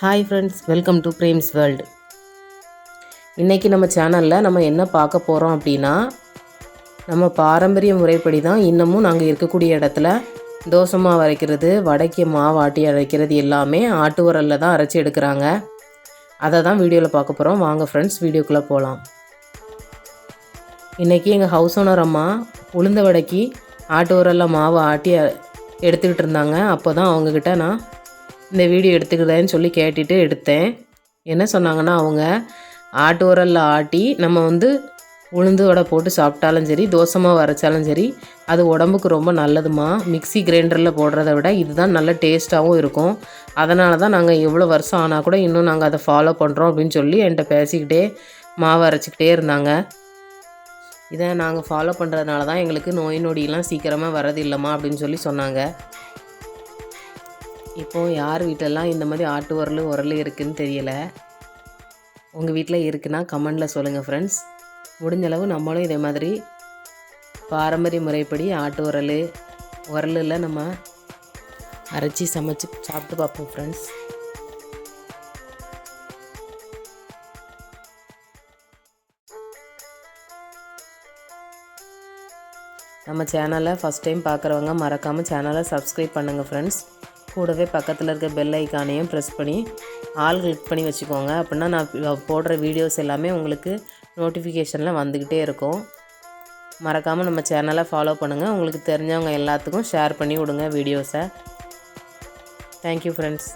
Hi friends welcome to Prem's world இன்றைக்கி நம்ம சேனலில் நம்ம என்ன பார்க்க போகிறோம் அப்படின்னா நம்ம பாரம்பரிய முறைப்படி தான் இன்னமும் நாங்கள் இருக்கக்கூடிய இடத்துல தோசை மாவு அரைக்கிறது வடைக்கு மாவு ஆட்டி அரைக்கிறது எல்லாமே ஆட்டு உரலில் தான் அரைச்சி எடுக்கிறாங்க. அதை தான் வீடியோவில் பார்க்க போகிறோம் வாங்க ஃப்ரெண்ட்ஸ் வீடியோக்குள்ளே போகலாம் இன்றைக்கி எங்கள் ஹவுஸ் ஓனர் அம்மா உளுந்த வடைக்கு ஆட்டு உரலில் மாவு ஆட்டி எடுத்துக்கிட்டு இருந்தாங்க. அப்போ தான் அவங்கக்கிட்ட நான் இந்த வீடியோ எடுத்துக்கிறேன்னு சொல்லி கேட்டுட்டு எடுத்தேன். என்ன சொன்னாங்கன்னா அவங்க ஆட்டு உரலில் ஆட்டி நம்ம வந்து உளுந்து வடை போட்டு சாப்பிட்டாலும் சரி தோசை வரைச்சாலும் சரி அது உடம்புக்கு ரொம்ப நல்லதுமா? மிக்ஸி கிரைண்டரில் போடுறத விட இதுதான் நல்ல டேஸ்ட்டாகவும் இருக்கும். அதனால தான் நாங்கள் எவ்வளோ வருஷம் ஆனால் கூட இன்னும் நாங்கள் அதை ஃபாலோ பண்ணுறோம் அப்படின்னு சொல்லி என்கிட்ட பேசிக்கிட்டே மாவு அரைச்சிக்கிட்டே இருந்தாங்க. இதை நாங்கள் ஃபாலோ பண்ணுறதுனால தான் எங்களுக்கு நோய் நொடியெல்லாம் சீக்கிரமாக வரது இல்லைம்மா அப்படின்னு சொல்லி சொன்னாங்க. இப்போது யார் வீட்டிலலாம் இந்த மாதிரி ஆட்டு உரல் உரல் இருக்குதுன்னு தெரியல. உங்கள் வீட்டில் இருக்குன்னா கமெண்டில் சொல்லுங்கள் ஃப்ரெண்ட்ஸ் முடிஞ்சளவு நம்மளும் இதே மாதிரி பாரம்பரிய முறைப்படி ஆட்டு உரல் உரலில் நம்ம அரைச்சி சமைச்சு சாப்பிட்டு பார்ப்போம் ஃப்ரெண்ட்ஸ் நம்ம சேனலை ஃபஸ்ட் டைம் பார்க்குறவங்க மறக்காமல் சேனலை சப்ஸ்கிரைப் பண்ணுங்கள் ஃப்ரெண்ட்ஸ் கூடவே பக்கத்தில் இருக்க பெல் ஐக்கானையும் ப்ரெஸ் பண்ணி ஆல் கிளிக் பண்ணி வச்சுக்கோங்க. அப்படின்னா நான் போடுற வீடியோஸ் எல்லாமே உங்களுக்கு நோட்டிஃபிகேஷனில் வந்துக்கிட்டே இருக்கும். மறக்காமல் நம்ம சேனலை ஃபாலோ பண்ணுங்கள் உங்களுக்கு தெரிஞ்சவங்க எல்லாத்துக்கும் ஷேர் பண்ணி விடுங்க வீடியோஸை தேங்க்யூ ஃப்ரெண்ட்ஸ்